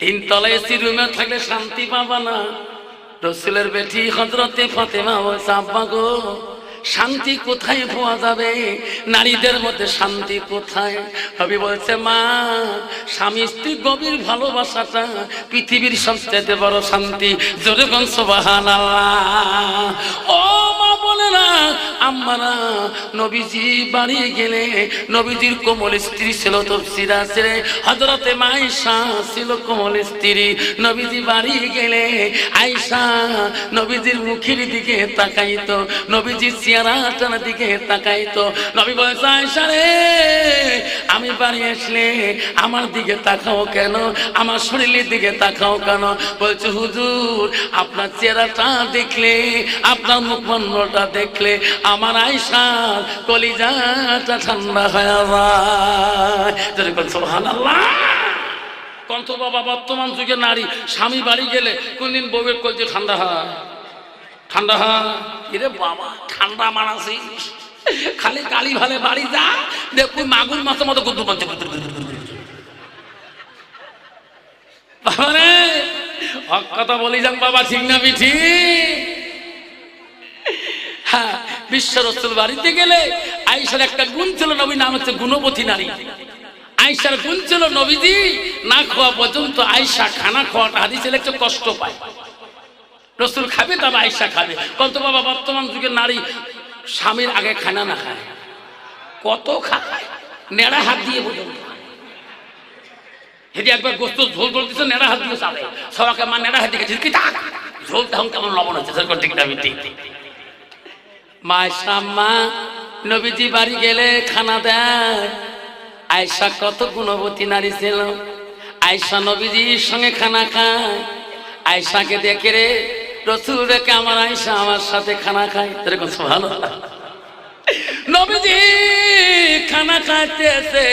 তিনতলা শান্তি পাবা না। রসুলের বেটি হজরতে ফতেমা বলছে আব্বা গো। শান্তি কোথায় পাওয়া যাবে? নারীদের মধ্যে শান্তি কোথায়? হবি বলছে, মা, স্বামী স্ত্রী গভীর ভালোবাসাটা পৃথিবীর সবচেয়ে বড় শান্তি। জোরে গন সোবাহান ও মা বলে না আম্মারা, নবীজি গেলে নবীজির কোমল স্ত্রী ছিল ছেলে হজরতে মাইশা ছিল কোমল স্ত্রী। নবীজি বাড়ি গেলে আয়সা নবীজির মুখের দিকে তাকাইতো। নবীজির চেহারাটার দিকে তাকাইতো। নবী বলছে আয়সা রে, আমি বাড়ি আসলে আমার দিকে তাকাও কেন? আমার শরীরের দিকে তাকাও কেন? বলছে, হুজুর, আপনার চেহারাটা দেখলে, আপনার মুখমণ্ডলটা দেখলে আমার আয়সার কলিজাটা ঠান্ডা হয়ে যায়। যেরকম সুবহানাল্লাহ! কন্ত বাবা, বর্তমান যুগে নারী, স্বামী বাড়ি গেলে কোনদিন বউয়ের কলজে ঠান্ডা হয়? ঠান্ডা এরে বাবা, ঠান্ডা মানাসি খালি কালি ভালে বাড়ি যা দেখুন মাগুর মাছের মতো গুদ্দু বিঠি হ্যাঁ বাড়িতে গেলে একটা নাম হচ্ছে নারী। আইসার না খাওয়া পর্যন্ত আইসা খানা খাওয়াটা হাদিসে একটু কষ্ট পায়। রসুল খাবে তবে আয়সা খাবে। কত বাবা, বর্তমান যুগের নারী স্বামীর আগে খানা না খায়, কত খায়? নেড়া হাত দিয়ে পর্যন্ত হেদি একবার গোস্ত ঝোল ঝোল দিচ্ছে নেড়া হাত দিয়ে চালে। সবাইকে, মা, নেড়া হাত দিয়ে কি তাক? ঝোল তখন কেমন লবণ হচ্ছে, সেরকম ঠিক না মায় শাম্মা নবীজি বাড়ি গেলে খানা দেয়। আয়সা কত গুণবতী নারী ছিল। আয়সা নবীজির সঙ্গে খানা খায়। আয়সাকে দেখে রে রসুল রেখে আমার আইসা আমার সাথে খানা খায়। এরকম ভালো নবীজি খানা খাইতেছে।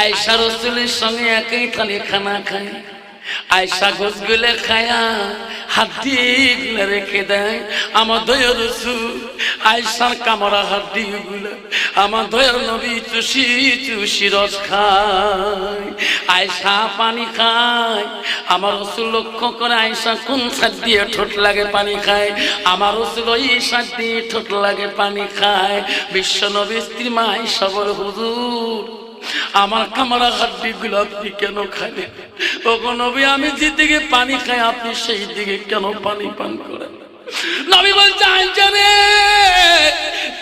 আয়সা রসুলের সঙ্গে একই থালি খানা খায়। আয়সা গোসগুলে খায়া হাড্ডি গুলো রেখে দেয়। আমার দয়া রসুল আয়সার কামরা হাড্ডি গুলো আমার দয়ার নবী চুষি চুষি রস খায়। আয়সা পানি খায়, আমার রসুল লক্ষ্য করে আয়সা কোন সার দিয়ে ঠোঁট লাগে পানি খায়। আমার রসুল ওই সার দিয়ে ঠোঁট লাগে পানি খায়। বিশ্ব নবী স্ত্রী মা আয়সা বলে, হুজুর আমার কামড়া হাড্ডি গুলো আপনি কেন খাইলেন? ওগো নবী, আমি যেদিকে পানি খাই, আপনি সেই দিকে কেন পানি পান করেন? নবী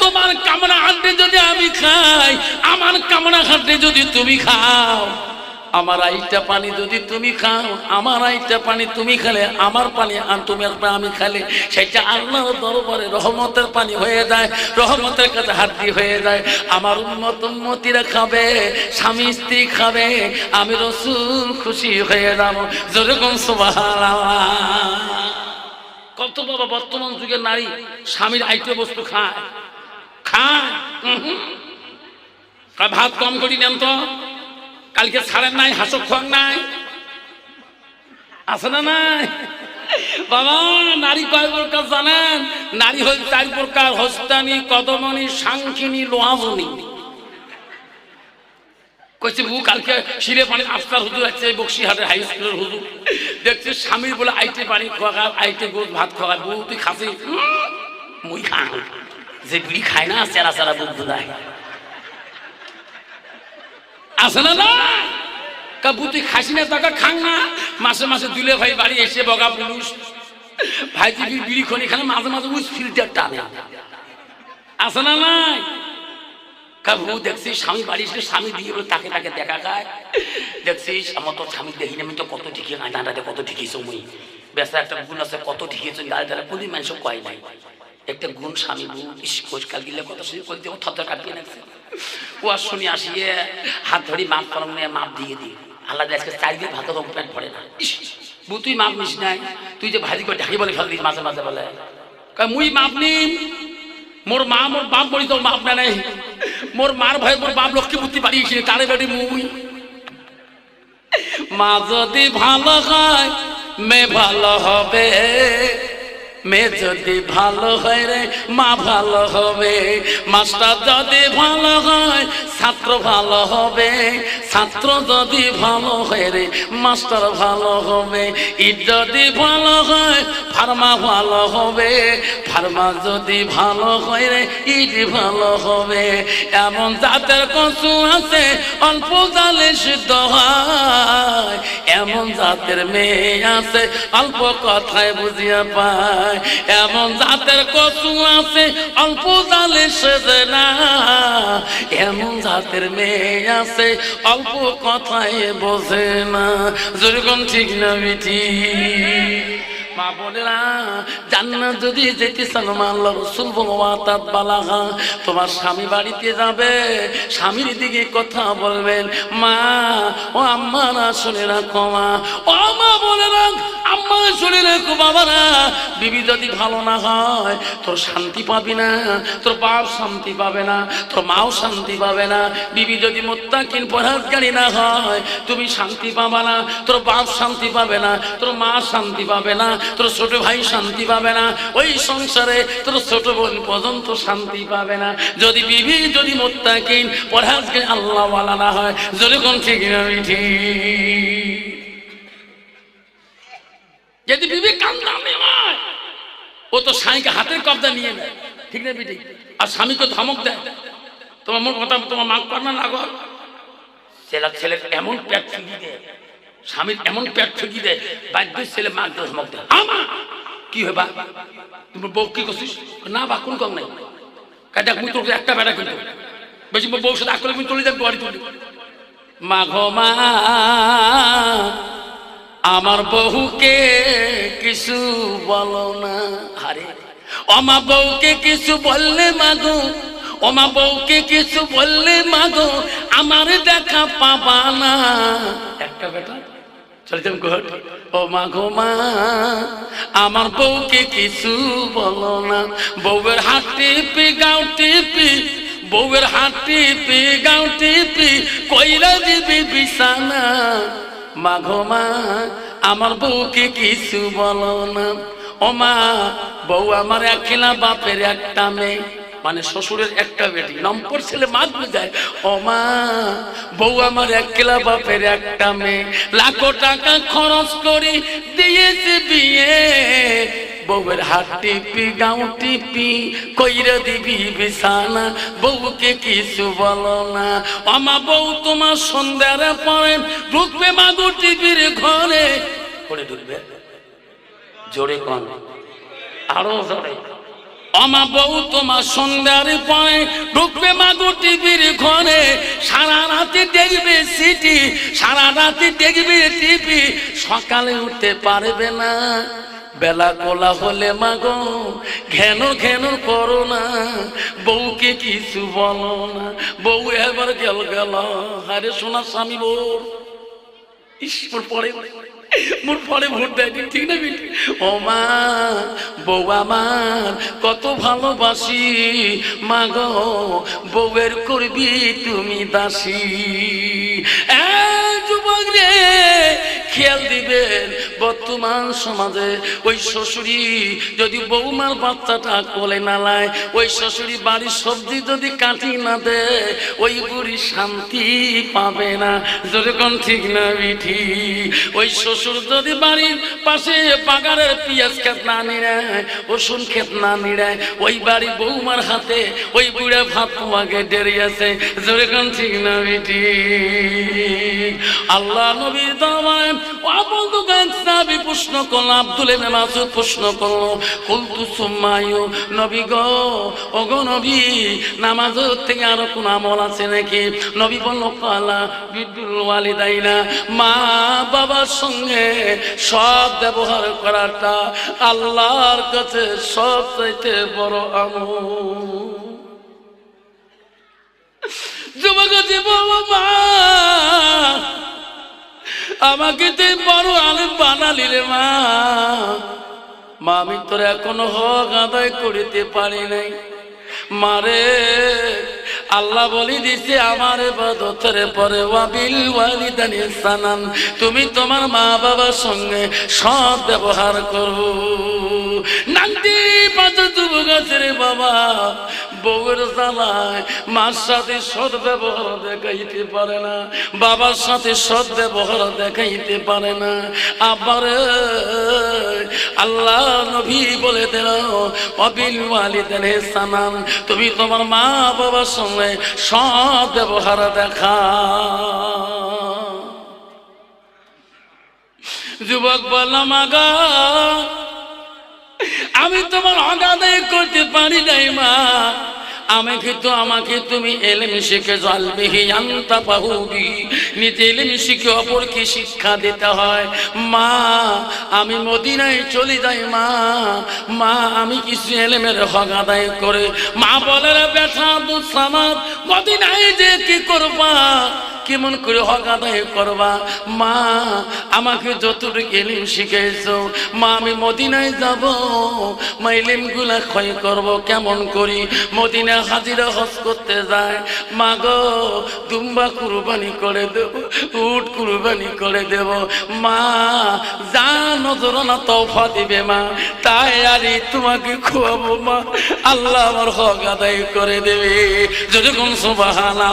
তোমার কামড়া হাড্ডি যদি আমি খাই, আমার কামড়া হাড্ডি যদি তুমি খাও আমার আইটা পানি যদি তুমি খাও, আমার আইটা পানি তুমি খেলে, আমার পানি আর তুমি আমি খেলে, সেটা আল্লাহর দরবারে রহমতের পানি হয়ে যায়, রহমতের কাছে হাড্ডি হয়ে যায়। আমার উন্মত উন্মতিরা খাবে, স্বামী স্ত্রী খাবে, আমি রসুল খুশি হয়ে যাব। যেরকম কত বাবা বর্তমান যুগের নারী স্বামীর আইটে বস্তু খায়। খায়। ভাত কম করি নেন তো। কালকে ছাড়েন নাই, হাসক খোয়াং নাই। আছে না নাই? বাবা, নারী কয় প্রকার জানেন? নারী হল চার প্রকার, হস্তানি, কদমনি, সাংখিনী লোহাজনী কইছে বউ কালকে শিরে পানি আফতার হুজুর আছে হাই স্কুলের হুজুর। দেখছে স্বামীর বলে আইটে পানি খোয়া আইটে গোস ভাত খোয়া বউ তুই খাসি? মুই খান যে বিড়ি খায় না, চেরা চেরা বুদ্ধ দেয় আছে না না? কাবুতি খাসি না টাকা খাং না? মাসে মাসে দুলে ভাই বাড়ি এসে বগা পুলিশ ভাই দিবি বিড়ি খনি খানে মাঝে মাঝে উইস ফিল্টার টানে। আছে না নাই? কাবু দেখছিস স্বামী বাড়ি এসে স্বামী দিয়ে বলে তাকে তাকে দেখা খায় দেখছিস আমার তো স্বামী দেখিনি, আমি তো কত ঠিকই দাঁড়াতে কত ঠিকই সময় বেসা একটা গুণ আছে, কত ঠিকিয়েছে দাঁড়িয়ে দাঁড়া কোনো মানুষ কয় নাই। একটা গুণ স্বামী বউ ইস কোচ কাল গিলে কত শুনে করে দিয়ে থর কাটিয়ে ও শুনি আসিয়ে হাত ধরি মাপ করম নিয়ে মাপ দিয়ে দিই আল্লাহ আজকে চারিদিন ভাত রং প্যান্ট পড়ে না। তুই মাপ নিস নাই। তুই যে ভাজি করে ঢাকি বলে ফেল দিস মাঝে মাঝে বলে। মুই মাপ নিম। মোর মা, মোর বাপ বলি তোর মাপ নাই। মোর মার ভয় মোর বাপ লক্ষ্মী বুদ্ধি বাড়িয়েছি তারে বেটি মুই? মা যদি ভালো হয়, মে ভালো হবে। মেয়ে যদি ভালো হয় রে, মা ভালো হবে। মাস্টার যদি ভালো হয়, ছাত্র ভালো হবে। ছাত্র যদি ভালো হয় রে, মাস্টার ভালো হবে। ইট যদি ভালো হয়, ফার্মা ভালো হবে। ফার্মা যদি ভালো হয় রে, ইট ভালো হবে। এমন জাতের কচু আছে, অল্প জালে সিদ্ধ হয়। এমন জাতের মেয়ে আছে, অল্প কথায় বুঝিয়া পায়। এমন জাতের কচু আছে, অল্প জালে সেজে না। এমন জাতের মেয়ে আছে, অল্প কথায় বোঝে না। যেরকম ঠিক না বিঠি মা না জান্নাত যদি যেতে চান মা আল্লাহ রসুল বলবাতাত তোমার স্বামী বাড়িতে যাবে, স্বামীর দিকে কথা বলবেন, মা, ও আম্মা না শুনে রাখো, মা, ও মা বলে রাখ, আম্মা শুনে রাখো, বাবারা, বিবি যদি ভালো না হয়, তোর শান্তি পাবি না, তোর বাপ শান্তি পাবে না, তোর মাও শান্তি পাবে না, বিবি যদি মোত্তাকিন পরাজগারি না হয়, তুমি শান্তি পাবা না, তোর বাপ শান্তি পাবে না, তোর মা শান্তি পাবে না তোর ছোট ভাই শান্তি পাবে না, ওই সংসারে তোর ছোট বোন পর্যন্ত শান্তি পাবে না। যদি বিবি, যদি মোত্তাকিন আল্লাহ ওয়ালা না হয় যদি কোন ঠিক না ঠিক। যদি বিবি কান্দা হয় ও তো স্বামীকে হাতের কবজা নিয়ে নেয়। ঠিক না বিটি আর স্বামীকে ধমক দেয়। তোমার মোট কথা, তোমার মাক কর না না ছেলে ছেলে এমন পেট ফুগি দেয়। স্বামীর এমন পেট ফুগি দেয়, বাধ্য ছেলে মাক দিয়ে ধমক দেয় আমা! কি হয় বা? তুমি বউ কি করছিস? না বা, কোন কম নাই? কাজে মুই তোর একটা বেড়া কিন্তু বেশি বউ সাথে আকলে মুই চলে যাবি বাড়ি তুলি মা গো মা, আমার বহুকে কিছু বলো না। আরে অমা বউকে কিছু বললে মাগো অমা বউকে কিছু বললে মাগো আমার দেখা পাবা না। একটা বেটা? চল ঘর ও মা গো মা, আমার বউকে কিছু বলো না। বউয়ের হাত টিপি, গাও টিপি, বউয়ের হাত টিপি, গাও টিপি, কইরা দিবি বিছানা। মাঘো মা, আমার বউকে কিছু বলো না। ও মা, বউ আমার একলা বাপের একটা মেয়ে। মানে শ্বশুরের একটা বেটি নম্বর ছেলে মাছ বুঝায় মা, বউ আমার একলা বাপের একটা মেয়ে, লাখো টাকা খরচ করে দিয়েছে বিয়ে। বউয়ের হাত টিপি, গাও টিপি, কইরে দিবি বিছানা, বউকে কিছু বলো না। আমা বউ তোমার সন্ধ্যার পরে ঢুকবে মাগু টিপির ঘরে। করে ঢুকবে? জোরে কন। আরও জোরে। আমা বউ তোমার সন্ধ্যার পরে ঢুকবে মাগু টিভির ঘরে। সারা রাতে দেখবে সিটি, সারা রাতে দেখবে টিভি। সকালে উঠতে পারবে না, বেলা কোলা হলে মাগো, ঘেন ঘেন করো না। বউকে কিছু বলো না, বউ এবার গেল গেল। আরে সোনা স্বামী বউ ঈশ্বর পরে মোর ফলে ভোট দেয়, ঠিক না বিল ও মা, বউ আমার, কত ভালোবাসি। মা গো, বউয়ের করবি তুমি দাসী। এ যুবক রে খেয়াল দিবেন, বর্তমান সমাজে ওই শ্বশুরি যদি বৌমার বাচ্চাটা কোলে না লায় ওই শ্বশুরি বাড়ির সবজি যদি কাটি না দেয়, ওই বুড়ি শান্তি পাবে না। যেরকম ঠিক না, বিঠি? ওই শ্বশুর যদি বাড়ির পাশে বাগানের পিঁয়াজ খেত না নিড়ায় রসুন খেত না নিড়ায় ওই বাড়ি বৌমার হাতে ওই বুড়া ভাত তোমাকে ডেরে আছে। যেরকম ঠিক না, বিঠি? আল্লাহ নবীর সাবি প্রশ্ন করল, আব্দুল ইবনে প্রশ্ন করল, কুলতু সুম্মায়ু, নবী গো ও গো নবী নামাজ আছে নাকি? নবী বলল কালা বিদ্যুল মা বাবার সঙ্গে সব ব্যবহার করাটা আল্লাহর কাছে সব চাইতে বড় আমল। যুবক জীবন মা আমাকে তুই বড় আলেম বানালি রে মা। মা, আমি তোর এখনও হক আদায় করিতে পারি নাই। মারে আল্লাহ বলি দিছে, আমার বদতের পরে ওয়াবিল ওয়ালিদানি সানান তুমি তোমার মা বাবার সঙ্গে সৎ ব্যবহার করো। নান্দি পাঁচ যুবক আছে রে বাবা। বউয়ের জ্বালায়, মার সাথে সৎ ব্যবহার দেখাইতে পারে না, বাবার সাথে সৎ ব্যবহার দেখাইতে পারে না। আবার আল্লাহ নবী বলে দিল অবিল ওয়ালিদের সানান তুমি তোমার মা বাবার সঙ্গে সৎ ব্যবহার দেখা। যুবক বললাম, আগা, আমি তোমার অগাদায় করতে পারি নাই মা। আমাকে তো আমাকে তুমি এলেম শিখে জলবিহি আনতা পাহুবি নিতে এলেম শিখে অপরকে শিক্ষা দিতে হয়। মা, আমি মদিনায় চলে যাই মা। মা, আমি কিছু এলেমের হক আদায় করে। মা বলে, রে বেটা দুধ সামাদ, মদিনায় যে কি করবা? কেমন করে হক আদায় করবা? মা, আমাকে যতটুকু এলিম শিখেছো মা, আমি মদিনায় যাব। মা, এলিমগুলা ক্ষয় করব কেমন করি? মদিনা হাজিরা হজ করতে যায়। মা গো, দুম্বা কুরবানি করে দেব, উট কুরবানি করে দেব। মা, যা নজর না তৌফা দিবে মা, তাই আরে তোমাকে খোয়াবো মা। আল্লাহ আমার হক আদায় করে দেবে। যদি কোন সুবাহানা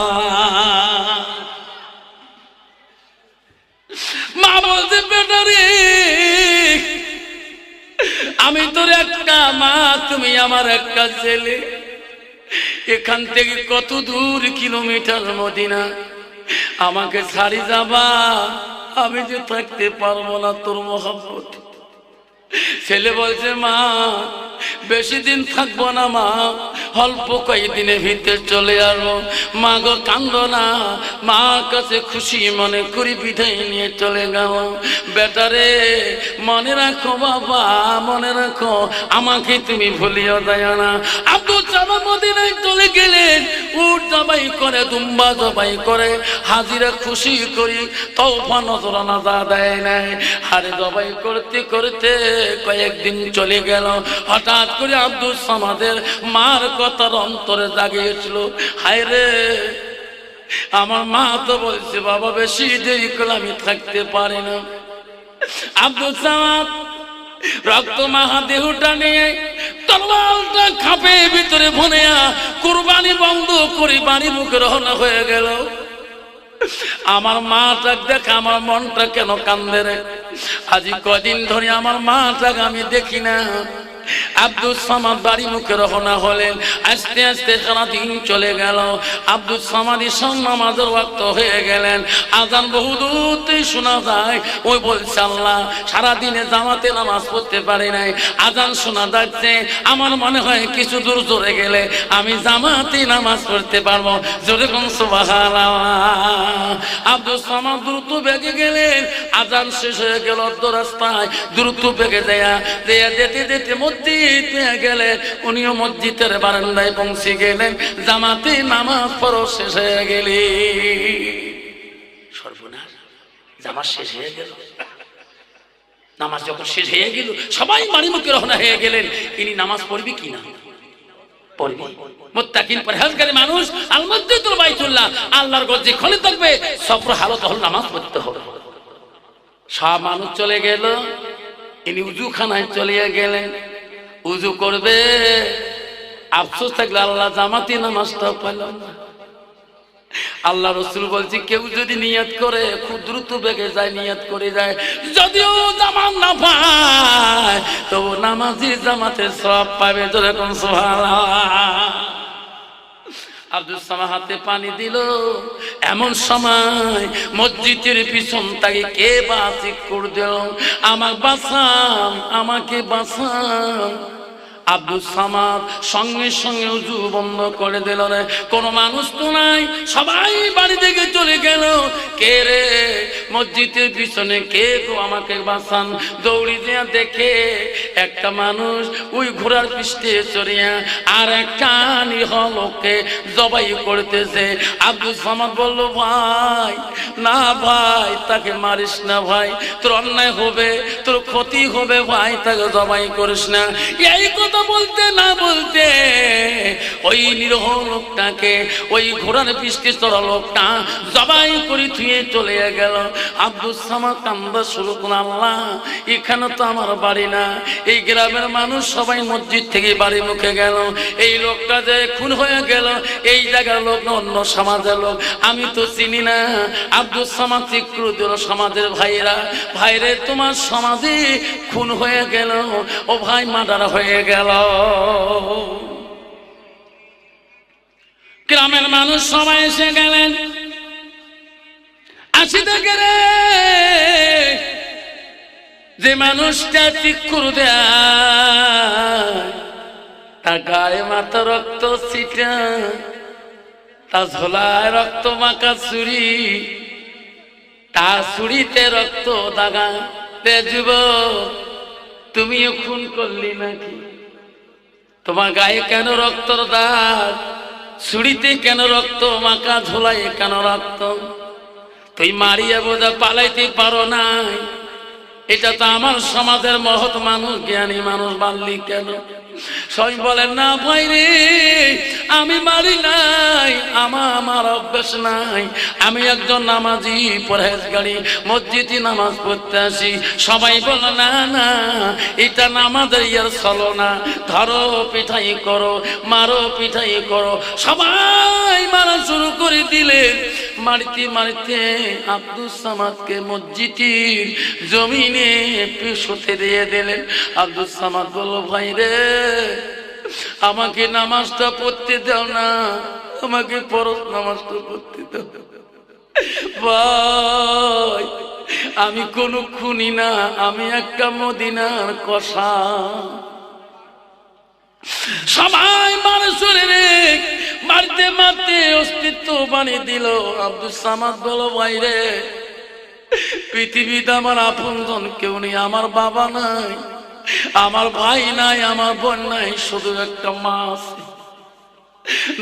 আমি তোর একটা মা, তুমি আমার একটা ছেলে। এখান থেকে কত দূর কিলোমিটার মদিনা? আমাকে ছাড়ি যাবা? আমি যে থাকতে পারব না তোর মহাব্বত। ছেলে বলছে, মা, বেশি দিন থাকব না, মা। অল্প কয়েকদিনের ভিতরে চলে আসব। মা গো, কান্দ না। মার কাছে খুশি মনে করি বিদায় নিয়ে চলে গেল বেটারে মনে রাখো বাবা, মনে রাখো। আমাকে তুমি ভুলিও যায় না। আব্দুল চাবা মদিনায় চলে গেলেন। উট জবাই করে, দুম্বা জবাই করে, হাজিরা খুশি করি তৌফা নজরানা যা দেয় নাই। হারে জবাই করতে করতে কয়েকদিন চলে গেল। হঠাৎ করে আব্দুল সামাদের মার কথার অন্তরে জাগিয়েছিল হায় রে, আমার মা তো বলছে, বাবা, বেশি দেরি করে আমি থাকতে পারি না। আব্দুল সামাদ রক্ত মাহা দেহটা নিয়ে তরবালটা খাপে ভিতরে ভনেয়া কুরবানি বন্ধ করে বাড়ি মুখে রহনা হয়ে গেল। আমার মাটা দেখে আমার মনটা কেন কান্দে রে? আজি কদিন ধরে আমার মাটাকে আমি দেখি না। আব্দুল সামাদ বাড়ি মুখে রওনা হলেন। আস্তে আস্তে সারা দিন চলে গেল। আব্দুল সামাদ ঈশান নামাজের ওয়াক্ত হয়ে গেলেন। আজান বহু দূরতেই শোনা যায়। ওই বলছে, আল্লাহ, সারাদিনে জামাতে নামাজ পড়তে পারি নাই। আজান শোনা যাচ্ছে। আমার মনে হয় কিছু দূর জোরে গেলে আমি জামাতে নামাজ পড়তে পারব। জোরে কোন আব্দুল সামাদ দ্রুত বেগে গেলেন। আজান শেষ হয়ে গেল অর্ধ রাস্তায় দ্রুত বেগে দেয়া দেয়া যেতে যেতে মসজিদ পেয়ে গেলেন। উনিও মসজিদের বারান্দায় পৌঁছে গেলেন। জামাতে নামাজ পড়ো শেষ হয়ে গেলি। সর্বনাশ শেষ হয়ে গেল। নামাজ যখন শেষ হয়ে গেল, সবাই বাড়ি মুখে রওনা হয়ে গেলেন। ইনি নামাজ পড়বি কি না? মানুষ আল্লাহর গজ্জে খলে থাকবে, সফর হালত হল নামাজ পড়তে হবে। সব মানুষ চলে গেল। ইনি উজু খানায় চলে গেলেন। উজু করবে। আফসোস থাকলে আল্লাহ জামাতি নামাজটা পেলাম না। আল্লাহ রসুল বলছি, কেউ যদি নিয়ত করে, খুব দ্রুত বেগে যায়, নিয়ত করে যায়। যদিও জামান না পায় তো নামাজি জামাতে সব পাবে। যেরকম সোহালা আব্দুল সামা হাতে পানি দিল। এমন সময় মসজিদের পিছন তাকে কে বাসি করে দিল? আমাকে বাসাম আমাকে বাসান আব্দুল সামাদ সঙ্গে সঙ্গে উজু বন্ধ করে দিল রে। কোনো মানুষ তো নাই, সবাই বাড়ি থেকে চলে গেল। কে রে? মসজিদের পিছনে কে গো আমাকে বাসান দৌড়ি দিয়া দেখে একটা মানুষ ওই ঘোড়ার পৃষ্ঠে চড়িয়া আর একটা নিহলকে জবাই করতেছে। আব্দুল সামাদ বলল, ভাই, না ভাই, তাকে মারিস না ভাই। তোর অন্যায় হবে, তোর ক্ষতি হবে ভাই, তাকে জবাই করিস না। এই কথা কথা বলতে না বলতে, ওই নিরহ লোকটাকে, ওই ঘোড়ার পৃষ্ঠে চড়া লোকটা জবাই করে থুয়ে চলে গেল। আব্দুল সামাদ কান্দা শুরু আল্লাহ এখানে তো আমার বাড়ি না। এই গ্রামের মানুষ সবাই মসজিদ থেকে বাড়ি মুখে গেল। এই লোকটা যে খুন হয়ে গেল, এই জায়গার লোক না অন্য সমাজের লোক। আমি তো চিনি না আব্দুল সামাদ চিক্রু দিল সমাজের ভাইরা ভাইরে, তোমার সমাজে খুন হয়ে গেল, ও ভাই মার্ডার হয়ে গেল। গ্রামের মানুষ সবাই এসে গেলেন। আসি থেকে রে। যে মানুষটা চিকুর তার গায়ে মাথা রক্ত ছিটা, তার ঝোলায় রক্ত মাখা চুরি তার চুরিতে রক্ত দাগা যুব তুমিও খুন করলি নাকি? তোমার গায়ে কেন রক্তর দাগ? ছুড়িতে কেন রক্ত? মাকা ঝোলায় কেন রক্ত? তুই মারিয়া বোঝা পালাইতে পারো নাই। এটা তো আমার সমাজের মহৎ মানুষ, জ্ঞানী মানুষ বাল্লি কেন? সবাই বলেন, না ভাই রে, আমি মারি নাই, আমার আমার অভ্যাস নাই। আমি একজন নামাজি পরহেজগাড়ি মসজিদে নামাজ পড়তে আসি। সবাই বলে, না না, এটা নামাজের ইয়ার চলো না। ধরো, পিঠাই করো, মারো, পিঠাই করো। সবাই মারা শুরু করে দিলেন মারিতে মারিতে আব্দুল সামাদকে মসজিদের জমিনে পেশোতে দিয়ে দিলেন। আব্দুল সামাদ বলল, ভাই রে আমাকে নামাজটা পড়তে দাও না। আমাকে পরশ নামাজটা পড়তে দাও। ভাই, আমি কোনো খুনি না, আমি একটা মদিনার কষা। সবাই মানুষের মারতে মারতে অস্তিত্ব বানিয়ে দিল আব্দুল সামাদ বলো বাইরে পৃথিবীতে আমার আপনজন কেউ নেই, আমার বাবা নাই। আমার ভাই নাই, আমার বোন নাই, শুধু একটা মা আছে।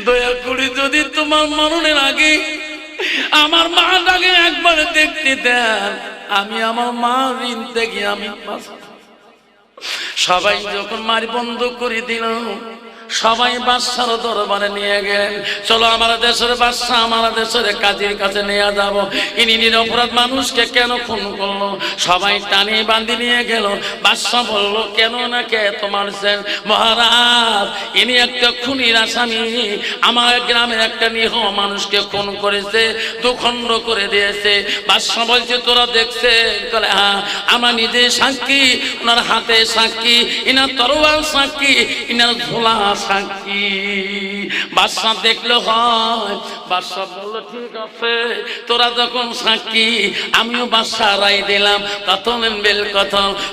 দয়া করে যদি তোমার মরণের আগে আমার মা ডাকে একবার দেখতে দেন, আমি আমার মা ঋণ থেকে আমি সবাই যখন মারি বন্ধ করে দিল সবাই বাদশার দরবারে নিয়ে গেলেন। চলো, আমার দেশের বাদশা আমার দেশের কাজের কাছে নিয়ে যাব। ইনি নিরপরাধ মানুষকে কেন খুন করল? সবাই টানি বান্ধি নিয়ে গেল। বাদশা বলল, কেন না কে তোমার সেন? মহারাজ, ইনি একটা খুনির আসামি। আমার গ্রামের একটা নিহ মানুষকে খুন করেছে, দুখণ্ড করে দিয়েছে। বাদশা বলছে, তোরা দেখছে? বলে হ্যাঁ আমার নিজে সাক্ষী, ওনার হাতে সাক্ষী, ইনার তরোয়াল সাক্ষী, ইনার ঝোলা সাক্ষী বাদশা দেখলে, হয়, বাদশা বলল, ঠিক আছে, তোরা যখন আমিও বাদশা রায় দিলাম। বেল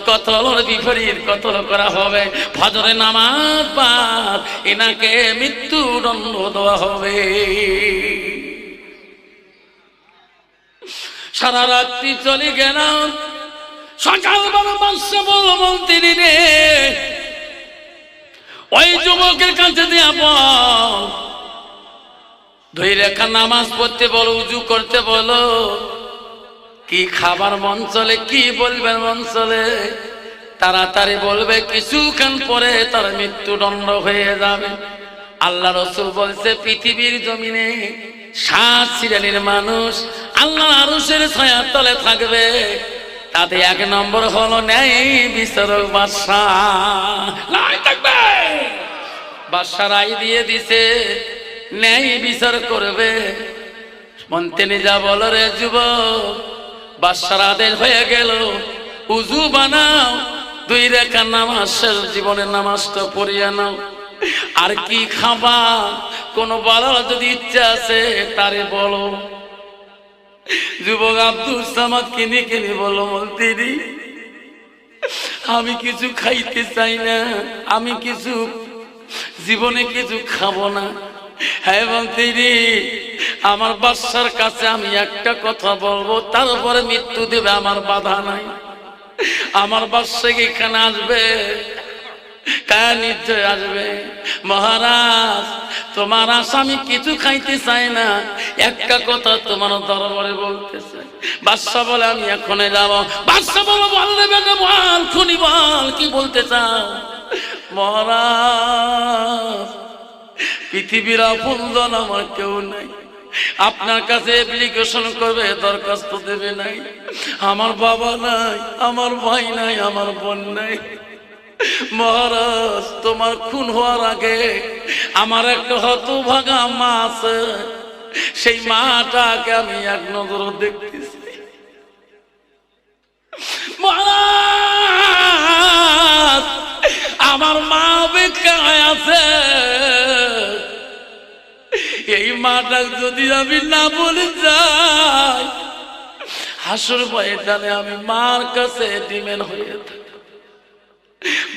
কতলর বিপরীত কতল করা হবে। ফজরে নামাজ এনাকে মৃত্যুদণ্ড দেওয়া হবে। সারা রাত্রি চলে গেলাম। সকালবেলা বাদশা বলল, মন্ত্রী রে ওই যুবকের কাছে বল। দুই রেখা নামাজ পড়তে বলো, উজু করতে বলো। কি খাবার মন চলে, কি বলবেন মন চলে? তাড়াতাড়ি বলবে, কিছুক্ষণ পরে তার মৃত্যুদণ্ড হয়ে যাবে। আল্লাহ রসুল বলছে, পৃথিবীর জমিনে সাত শ্রেণির মানুষ আল্লাহ আরুষের ছায়ার তলে থাকবে। তাতে এক নম্বর হলো ন্যায় বিচারক বাদশা লাই থাকবে। বাদশা রায় দিয়ে দিছে ন্যায় বিচার করবে। মন্ত্রী যা বলো রে যুবক বাদশার আদেশ হয়ে গেল। উজু বানাও দুই রেখা নামাজ শেষ জীবনের নামাজটা পড়িয়ে নাও। আর কি খাবা? কোন বলার যদি ইচ্ছা আছে তারে বলো। যুবক আব্দুল সামাদ কিনে কিনে বলো মন্ত্রী আমি কিছু খাইতে চাই না, আমি কিছু, জীবনে কিছু খাব না। হ্যাঁ মন্ত্রী আমার বাচ্চার কাছে আমি একটা কথা বলব, তারপরে মৃত্যু দেবে, আমার বাধা নাই। আমার বাচ্চা এখানে আসবে কার নিশ্চয় আসবে। মহারাজ, তোমার আসামি কিছু খাইতে চাই না। একটা কথা তোমার দরবারে বলতে চাই বাদশা বলে, আমি এখনই যাব। বাদশা বলো, বল রে বেটা, বল, খুনি বল, কি বলতে চাও? মহারাজ, পৃথিবীর আপনজন আমার কেউ নাই। আপনার কাছে অ্যাপ্লিকেশন করবে, দরখাস্ত দেবে নাই। আমার বাবা নাই, আমার ভাই নাই, আমার বোন নাই। মহারাজ, তোমার খুন হওয়ার আগে আমার একটা হতভাগা মা আছে। সেই মাটাকে আমি এক নজর দেখতেছি। মহারাজ, আমার মা বেকায় আছে। এই মাটা যদি আমি না বলে যাই, হাসুর ময়দানে আমি মার কাছে ডিমেন হয়ে থাকি।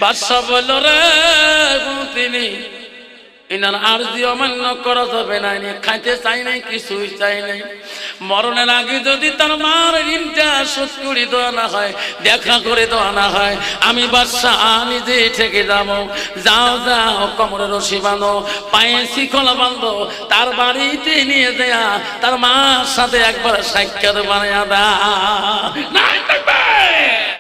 বাদশাহ বলল, রে তিনি ইনার আরজি অমান্য করা যাবে না, খাইতে চাই নাই, কিছুই চাই নাই। মরণের আগে যদি তার মার ঋণটা শোধ করে দেওয়া না হয়, দেখা করে দেওয়া না হয়, আমি বাদশাহ নিজে থেকে যাব। যাও যাও কমরে রশি বাঁধো, পায়ে শিকল বাঁধো, তার বাড়িতে নিয়ে দেয়া তার মার সাথে একবার সাক্ষাৎ বানিয়ে দা